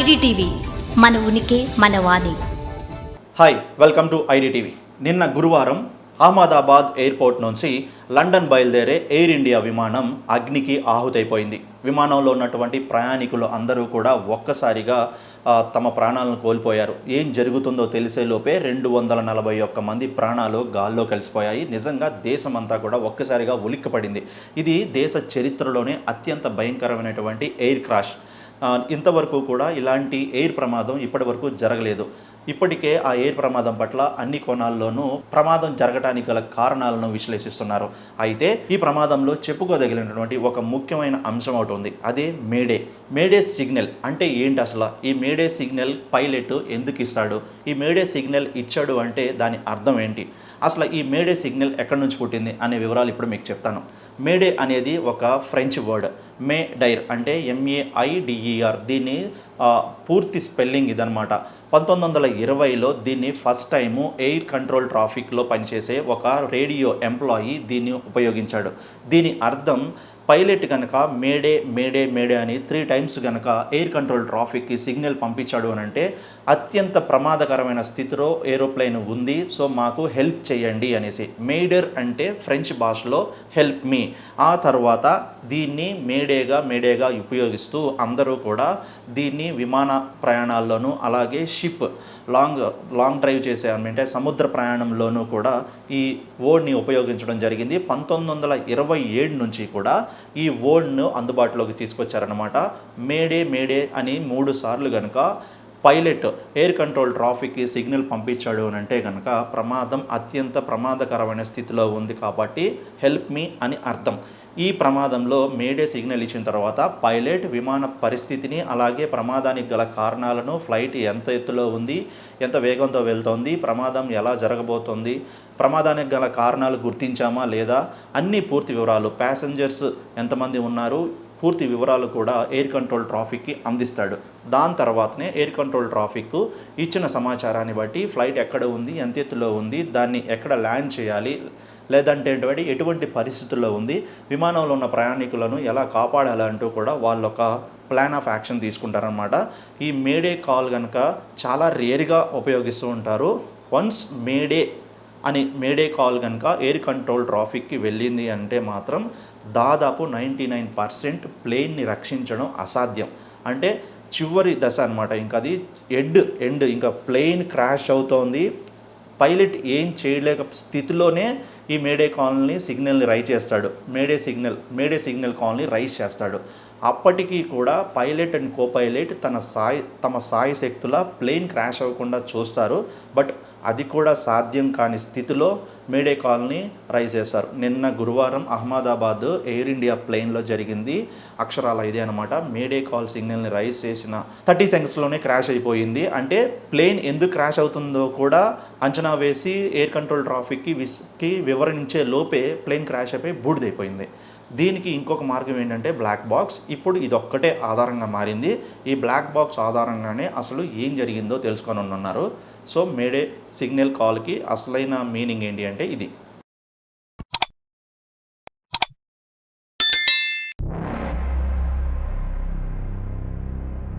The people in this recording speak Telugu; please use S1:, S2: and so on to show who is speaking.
S1: ఐడిటీవీ మన ఉనికి మన వాణి.
S2: Hi welcome to IDTV. నిన్న గురువారం అహ్మదాబాద్ ఎయిర్పోర్ట్ నుంచి లండన్ బయలుదేరే ఎయిర్ ఇండియా విమానం అగ్నికి ఆహుతైపోయింది. విమానంలో ఉన్నటువంటి ప్రయాణికులు అందరూ కూడా ఒక్కసారిగా తమ ప్రాణాలను కోల్పోయారు. ఏం జరుగుతుందో తెలిసేలోపే రెండు వందల నలభై ఒక్క మంది ప్రాణాలు గాల్లో కలిసిపోయాయి. నిజంగా దేశమంతా కూడా ఒక్కసారిగా ఉలిక్కిపడింది. ఇది దేశ చరిత్రలోనే అత్యంత భయంకరమైనటువంటి ఎయిర్ క్రాష్. ఇంతవరకు కూడా ఇలాంటి ఎయిర్ ప్రమాదం ఇప్పటివరకు జరగలేదు. ఇప్పటికే ఆ ఎయిర్ ప్రమాదం పట్ల అన్ని కోణాల్లోనూ ప్రమాదం జరగటానికి గల కారణాలను విశ్లేషిస్తున్నారు. అయితే ఈ ప్రమాదంలో చెప్పుకోదగినటువంటి ఒక ముఖ్యమైన అంశం ఒకటి ఉంది. అదే మేడే. మేడే సిగ్నల్ అంటే ఏంటి అసలు? ఈ మేడే సిగ్నల్ పైలట్ ఎందుకు ఇస్తాడు? ఈ మేడే సిగ్నల్ ఇచ్చాడు అంటే దాని అర్థం ఏంటి? అసలు ఈ మేడే సిగ్నల్ ఎక్కడి నుంచి పుట్టింది? అనే వివరాలు ఇప్పుడు మీకు చెప్తాను. మేడే అనేది ఒక ఫ్రెంచ్ వర్డ్. మే డైర్ అంటే ఎంఏఐడిఈఆర్ దీన్ని పూర్తి స్పెల్లింగ్ ఇదనమాట పంతొమ్మిది వందల ఇరవైలో దీన్ని ఫస్ట్ టైము ఎయిర్ కంట్రోల్ ట్రాఫిక్లో పనిచేసే ఒక రేడియో ఎంప్లాయీ దీన్ని ఉపయోగించాడు. దీని అర్థం పైలట్ కనుక మేడే మేడే మేడే అని త్రీ టైమ్స్ కనుక ఎయిర్ కంట్రోల్ ట్రాఫిక్కి సిగ్నల్ పంపించాడు అని అంటే అత్యంత ప్రమాదకరమైన స్థితిలో ఏరోప్లేన్ ఉంది. సో మాకు హెల్ప్ చేయండి అనేసి. మేడర్ అంటే ఫ్రెంచ్ భాషలో హెల్ప్ మీ ఆ తర్వాత దీన్ని మేడేగా మేడేగా ఉపయోగిస్తూ అందరూ కూడా దీన్ని విమాన ప్రయాణాల్లోనూ అలాగే షిప్ లాంగ్ లాంగ్ డ్రైవ్ చేసే అంటే సముద్ర ప్రయాణంలోనూ కూడా ఈ ఓడ్ని ఉపయోగించడం జరిగింది. పంతొమ్మిది వందల ఇరవై ఏడు నుంచి కూడా ఈ ఓడ్ను అందుబాటులోకి తీసుకొచ్చారనమాట మేడే మేడే అని మూడు సార్లు కనుక పైలట్ ఎయిర్ కంట్రోల్ ట్రాఫిక్కి సిగ్నల్ పంపించాడు అని అంటే కనుక ప్రమాదం అత్యంత ప్రమాదకరమైన స్థితిలో ఉంది కాబట్టి హెల్ప్ మీ అని అర్థం. ఈ ప్రమాదంలో మేడే సిగ్నల్ ఇచ్చిన తర్వాత పైలట్ విమాన పరిస్థితిని అలాగే ప్రమాదానికి గల కారణాలను ఫ్లైట్ ఎంత ఎత్తులో ఉంది ఎంత వేగంతో వెళ్తోంది ప్రమాదం ఎలా జరగబోతోంది ప్రమాదానికి గల కారణాలు గుర్తించామా లేదా అన్ని పూర్తి వివరాలు ప్యాసింజర్స్ ఎంతమంది ఉన్నారు పూర్తి వివరాలు కూడా ఎయిర్ కంట్రోల్ ట్రాఫిక్కి అందిస్తాడు. దాని తర్వాతనే ఎయిర్ కంట్రోల్ ట్రాఫిక్ ఇచ్చిన సమాచారాన్ని బట్టి ఫ్లైట్ ఎక్కడ ఉంది ఎంత ఎత్తులో ఉంది దాన్ని ఎక్కడ ల్యాండ్ చేయాలి లేదంటే ఎటువంటి ఎటువంటి పరిస్థితుల్లో ఉంది విమానంలో ఉన్న ప్రయాణికులను ఎలా కాపాడాలంటూ కూడా వాళ్ళొక ప్లాన్ ఆఫ్ యాక్షన్ తీసుకుంటారనమాట ఈ మేడే కాల్ కనుక చాలా రేర్గా ఉపయోగిస్తూ ఉంటారు. వన్స్ మేడే అని మేడే కాల్ కనుక ఎయిర్ కంట్రోల్ ట్రాఫిక్కి వెళ్ళింది అంటే మాత్రం దాదాపు నైంటీ నైన్ పర్సెంట్ ప్లేన్ని రక్షించడం అసాధ్యం. అంటే చివరి దశ అనమాట ఇంకా అది ఎడ్ ఎండ్ ఇంకా ప్లేన్ క్రాష్ అవుతోంది. పైలట్ ఏం చేయలేక స్థితిలోనే ఈ మేడే కాల్ని సిగ్నల్ని రైజ్ చేస్తాడు. మేడే సిగ్నల్ మేడే సిగ్నల్ కాల్ని రైజ్ చేస్తాడు. అప్పటికీ కూడా పైలట్ అండ్ కో పైలట్ తన సాయి తమ సాయి శక్తుల ప్లేన్ క్రాష్ అవ్వకుండా చూస్తారు. బట్ అది కూడా సాధ్యం కాని స్థితిలో మేడే కాల్ని రైజ్ చేశారు. నిన్న గురువారం అహ్మదాబాద్ ఎయిర్ ఇండియా ప్లేన్లో జరిగింది. అక్షరాల ఇదే అనమాట మేడే కాల్ సిగ్నల్ని రైజ్ చేసిన థర్టీ సెకండ్స్లోనే క్రాష్ అయిపోయింది. అంటే ప్లేన్ ఎందుకు క్రాష్ అవుతుందో కూడా అంచనా వేసి ఎయిర్ కంట్రోల్ ట్రాఫిక్కి విస్కి వివరించే లోపే ప్లేన్ క్రాష్ అయిపోయి బూడిదైపోయింది దీనికి ఇంకొక మార్గం ఏంటంటే బ్లాక్ బాక్స్. ఇప్పుడు ఇదొక్కటే ఆధారంగా మారింది. ఈ బ్లాక్ బాక్స్ ఆధారంగానే అసలు ఏం జరిగిందో తెలుసుకొని ఉన్నారు సో మేడే సిగ్నల్ కాల్కి అసలైన మీనింగ్ ఏంటి అంటే ఇది.